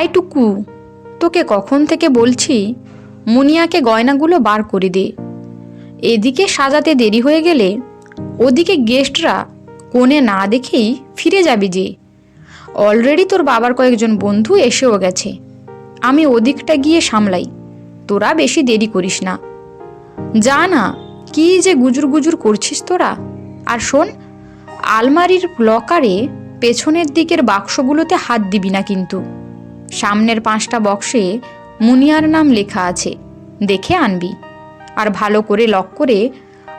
এই টুকু, তোকে কখন থেকে বলছি? মুনিয়াকে গয়নাগুলো বার করে দে। এদিকে সাজাতে দেরি হয়ে গেলে ওদিকে গেস্টরা কোণে না দেখেই ফিরে যাবি যে। অলরেডি তোর বাবার কয়েকজন বন্ধু এসেও গেছে। আমি ওদিকটা গিয়ে সামলাই। তোরা বেশি দেরি করিস না। যা না, কি যে গুজুর গুজুর করছিস তোরা। আর শোন, আলমারির লকারে পেছনের দিকের বাক্সগুলোতে হাত দিবি না কিন্তু। সামনের পাঁচটা বক্সে মুনিয়ার নাম লেখা আছে, দেখে আনবি। আর ভালো করে লক করে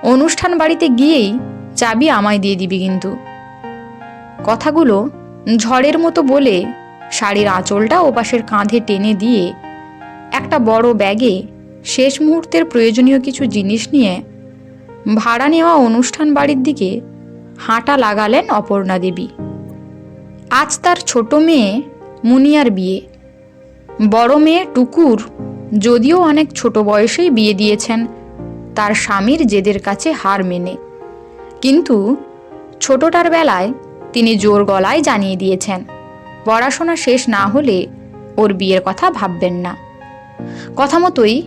অনুষ্ঠান বাড়িতে গিয়েই চাবি আমায় দিয়ে দিবি কিন্তু। কথাগুলো ঝড়ের মতো বলে শাড়ির আঁচলটা ওপাশের কাঁধে টেনে দিয়ে একটা বড় ব্যাগে শেষ মুহূর্তের প্রয়োজনীয় কিছু জিনিস নিয়ে ভাড়া নেওয়া অনুষ্ঠান বাড়ির দিকে হাঁটা লাগালেন অপর্ণা দেবী। আজ তার ছোট মেয়ে মুনিয়ার বিয়ে। বড় মেয়ে টুকুর যদিও অনেক ছোট বয়সেই বিয়ে দিয়েছেন, তার স্বামীর জেদের কাছে হার মেনে। কিন্তু ছোটটার বেলায় তিনি জোর গলায় জানিয়ে দিয়েছেন, পড়াশোনা শেষ না হলে ওর বিয়ের কথা ভাববেন না। কথা মতোই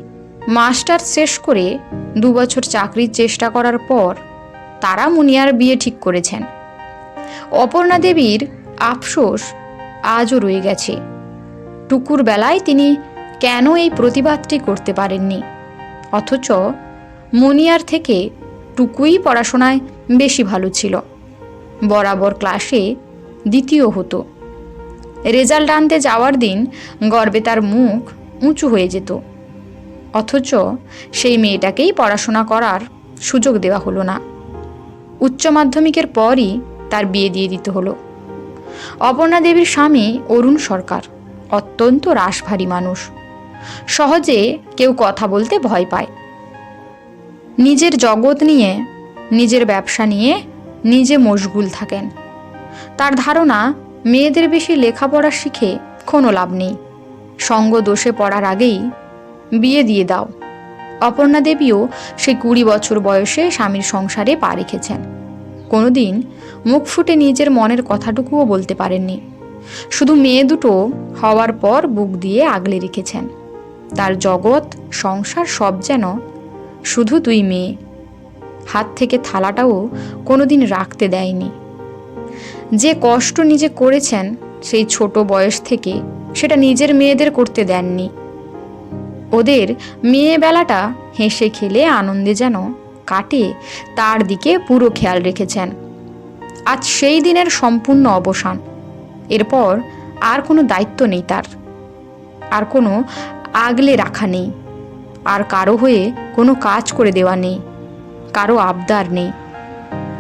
মাস্টার শেষ করে দু বছর চাকরির চেষ্টা করার পর তারা মুনিয়ার বিয়ে ঠিক করেছেন। অপর্ণা দেবীর আফসোস আজও রয়ে গেছে। টুকুর বেলায় তিনি কেন এই প্রতিবাদটি করতে পারেননি? অথচ মুনিয়ার থেকে টুকুই পড়াশোনায় বেশি ভালো ছিল। বরাবর ক্লাসে দ্বিতীয় হতো। রেজাল্ট আনতে যাওয়ার দিন গর্বে তার মুখ উঁচু হয়ে যেত। অথচ সেই মেয়েটাকেই পড়াশোনা করার সুযোগ দেওয়া হলো না। উচ্চ মাধ্যমিকের পরই তার বিয়ে দিয়ে দিতে হলো। অপর্ণা দেবীর স্বামী অরুণ সরকার। অত্যন্ত রাশভারী মানুষ। সহজে কেউ কথা বলতে ভয় পায়। নিজের জগৎ নিয়ে, নিজের ব্যবসা নিয়ে নিজে মশগুল থাকেন। তার ধারণা, মেয়েদের বেশি লেখাপড়া শিখে কোনো লাভ নেই। সঙ্গ দোষে পড়ার আগেই বিয়ে দিয়ে দাও। অপর্ণা দেবীও সেই কুড়ি বছর বয়সে স্বামীর সংসারে পা রেখেছেন। কোনোদিন মুখ ফুটে নিজের মনের কথাটুকুও বলতে পারেননি। শুধু মেয়ে দুটো হওয়ার পর বুক দিয়ে আগলে রেখেছেন। তার জগৎ, সংসার সব যেন শুধু দুই মেয়ে। হাত থেকে থালাটাও কোনোদিন রাখতে দেয়নি। যে কষ্ট নিজে করেছেন সেই ছোট বয়স থেকে সেটা নিজের মেয়েদের করতে দেননি। ওদের মেয়ে বেলাটা হেসে খেলে আনন্দে যেন কাটে, তার দিকে পুরো খেয়াল রেখেছেন। আজ সেই দিনের সম্পূর্ণ অবসান। এরপর আর কোনো দায়িত্ব নেই তার। আর কোনো আগলে রাখা নেই। আর কারও হয়ে কোনো কাজ করে দেওয়া নেই। কারও আবদার নেই।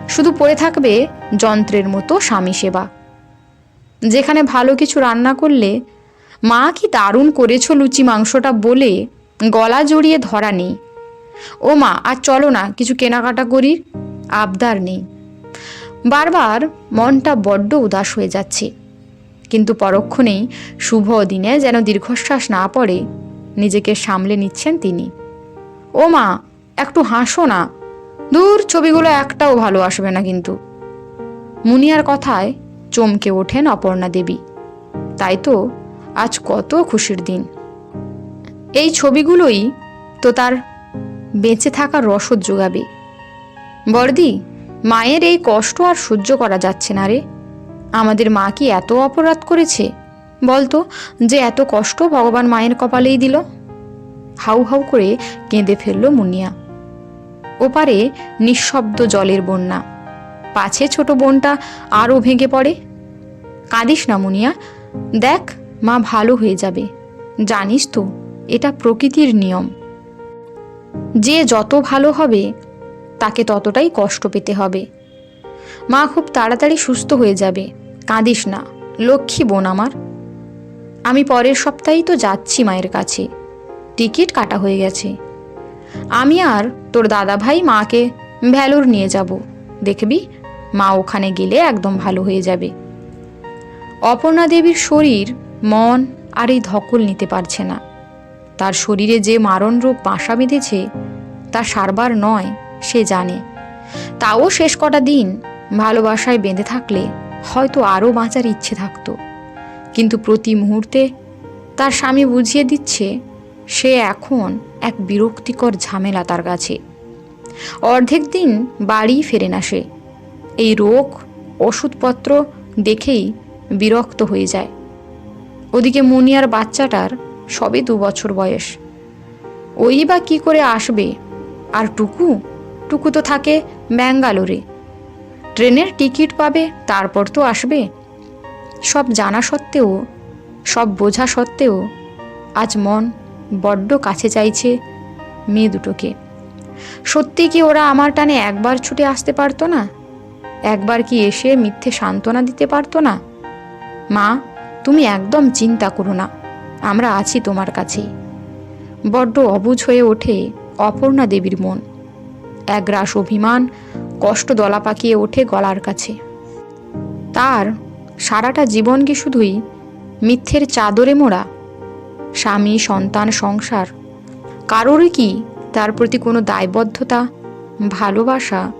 শুধু পড়ে থাকবে যন্ত্রের মতো স্বামী সেবা। যেখানে ভালো কিছু রান্না করলে, মা কি দারুণ করেছ লুচি মাংসটা বলে গলা জড়িয়ে ধরা নেই। ও মা, আর চলো না, কিছু কেনাকাটা করি। আবদার নেই। বারবার মনটা বড্ড উদাস হয়ে যাচ্ছে। কিন্তু পরক্ষণেই শুভ দিনে যেন দীর্ঘশ্বাস না পড়ে, নিজেকে সামলে নিচ্ছেন তিনি। ও মা, একটু হাসো না। দূর, ছবিগুলো একটাও ভালো আসবে না কিন্তু। মুনিয়ার কথায় চমকে ওঠেন অপর্ণা দেবী। তাই তো, আজ কত খুশির দিন। এই ছবিগুলোই তো তার বেঁচে থাকার রসদ যোগাবে। বর্দি মায়ের এই কষ্ট আর সহ্য করা যাচ্ছে না রে। আমাদের মা কি এত অপরাধ করেছে? বলতো, যে এত কষ্ট ভগবান মায়ের কপালেই দিল। হাউ হাউ করে কেঁদে ফেলল মুনিয়া। ওপারে নিঃশব্দ জলের বন্যা। পাছে ছোট বোনটা আরও ভেঙে পড়ে। কাঁদিস না মুনিয়া, দেখ মা ভালো হয়ে যাবে। জানিস তো, এটা প্রকৃতির নিয়ম। যে যত ভালো হবে, তাকে ততটাই কষ্ট পেতে হবে। মা খুব তাড়াতাড়ি সুস্থ হয়ে যাবে। কাঁদিস না, লক্ষ্মী বোন আমার। আমি পরের সপ্তাহেই তো যাচ্ছি মায়ের কাছে। টিকিট কাটা হয়ে গেছে। আমি আর তোর দাদা ভাই মাকে ভ্যালুর নিয়ে যাব। দেখবি, মা ওখানে গেলে একদম ভালো হয়ে যাবে। অপর্ণা দেবীর শরীর, মন আর এই ধকল নিতে পারছে না। তার শরীরে যে মারণ রোগ বাসা বেঁধেছে, তা সারবার নয়, সে জানে। তাও শেষ কটা দিন ভালোবাসায় বেঁধে থাকলে হয়তো আরও বাঁচার ইচ্ছে থাকতো। কিন্তু প্রতি মুহূর্তে তার স্বামী বুঝিয়ে দিচ্ছে, সে এখন এক বিরক্তিকর ঝামেলা তার কাছে। অর্ধেক দিন বাড়ি ফেরে না সে। এই রোগ, ওষুধপত্র দেখেই বিরক্ত হয়ে যায়। ওদিকে মুনিয়ার বাচ্চাটার সবে দু বছর বয়স। ওই বা কি করে আসবে? আর টুকু? টুকু তো থাকে ব্যাঙ্গালোরে। ট্রেনের টিকিট পাবে, তারপর তো আসবে। সব জানা সত্ত্বেও, সব বোঝা সত্ত্বেও আজ মন বড্ড কাছে চাইছে মেয়ে দুটোকে। সত্যি কি ওরা আমার টানে একবার ছুটে আসতে পারতো না? একবার কি এসে মিথ্যে সান্ত্বনা দিতে পারতো না? মা, তুমি একদম চিন্তা করো না, আমরা আছি তোমার কাছেই। বড্ড অবুঝ হয়ে ওঠে অপর্ণা দেবীর মন। একরাশ অভিমান কষ্ট দলা পাকিয়ে ওঠে গলার কাছে। তার সারাটা জীবন কি শুধুই মিথ্যের চাদরে মোড়া? স্বামী, সন্তান, সংসার, কারোরই কি তার প্রতি কোনো দায়বদ্ধতা, ভালোবাসা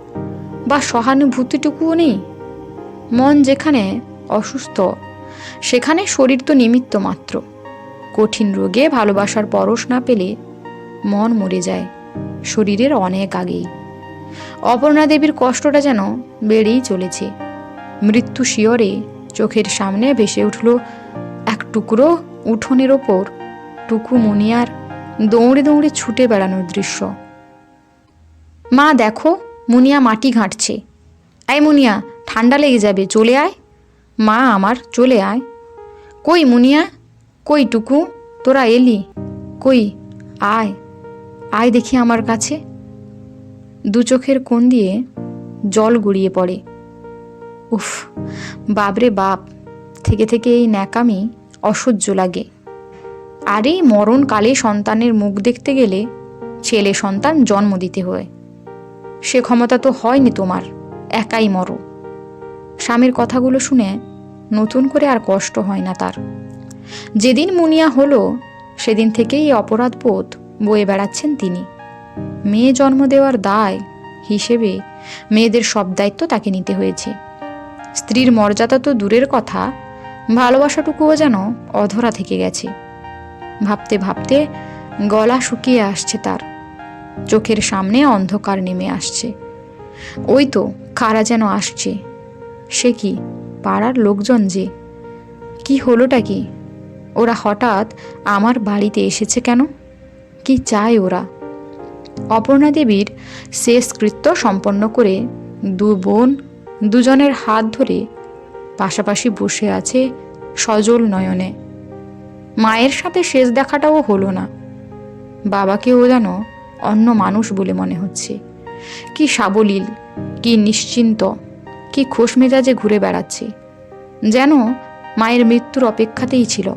বা সহানুভূতিটুকুও নেই? মন যেখানে অসুস্থ, সেখানে শরীর তো নিমিত্ত মাত্র। কঠিন রোগে ভালোবাসার পরশ না পেলে মন মরে যায়, শরীরের অনেক আগেই। অপর্ণা দেবীর কষ্টটা যেন বেড়েই চলেছে। মৃত্যু শিয়রে চোখের সামনে ভেসে উঠল এক টুকরো উঠোনের ওপর টুকু মুনিয়ার দৌড়ে দৌড়ে ছুটে বেড়ানোর দৃশ্য। মা, দেখো, মুনিয়া মাটি ঘাঁটছে। আয় মুনিয়া ঠান্ডা লেগে যাবে, চলে আয়। মা, আমার, চলে আয়। কই মুনিয়া? কই টুকু? তোরা এলি? কই? আয় আয় দেখি আমার কাছে। দু চোখের কোণ দিয়ে জল গড়িয়ে পড়ে। উফ বাবরে বাপ, থেকে থেকে এই ন্যাকামি অসহ্য লাগে। আর এই মরণকালে সন্তানের মুখ দেখতে গেলে ছেলে সন্তান জন্ম দিতে হয়। সে ক্ষমতা তো হয়নি তোমার, একাই মরো। স্বামীর কথাগুলো শুনে নতুন করে আর কষ্ট হয় না তার। যেদিন মুনিয়া হলো, সেদিন থেকেই অপরাধ বোধ বয়ে বেড়াচ্ছেন তিনি। মেয়ে জন্ম দেওয়ার দায় হিসেবে মেয়েদের সব দায়িত্ব তাকে নিতে হয়েছে। স্ত্রীর মর্যাদা তো দূরের কথা, ভালোবাসাটুকুও যেন অধরা থেকে গেছে। ভাবতে ভাবতে গলা শুকিয়ে আসছে তার। চোখের সামনে অন্ধকার নেমে আসছে। ওই তো কারা যেন আসছে। সে কি পাড়ার লোকজন যে? কি হলোটা কি? ওরা হঠাৎ আমার বাড়িতে এসেছে কেন? কি চায় ওরা? অপর্ণা দেবীর শেষ কৃত্য সম্পন্ন করে দু বোন দুজনের হাত ধরে পাশাপাশি বসে আছে সজল নয়নে। মায়ের সাথে শেষ দেখাটাও হলো না। বাবাকেও যেন অন্য মানুষ বলে মনে হচ্ছে। কি সাবলীল, কি নিশ্চিন্ত, কি খোশ মেজাজে ঘুরে বেড়াচ্ছে। যেন মায়ের মৃত্যুর অপেক্ষাতেই ছিল।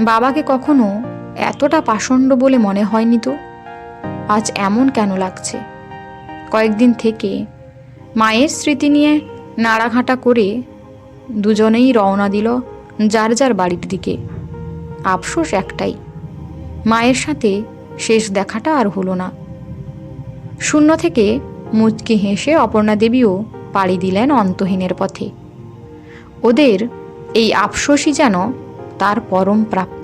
বাবাকে কখনো এতটা পাষণ্ড বলে মনে হয়নি তো? আজ এমন কেন লাগছে? কয়েকদিন থেকে মায়ের স্মৃতি নিয়ে নাড়াঘাটা করে দুজনেই রওনা দিল যার যার বাড়ির দিকে। আফসোস একটাই, মায়ের সাথে শেষ দেখাটা আর হলো না। শূন্য থেকে মুচকি হেসে অপর্ণা দেবীও পাড়ি দিলেন অন্তহীনের পথে। ওদের এই আফসোসই যেন তার পরম প্রাপ্য।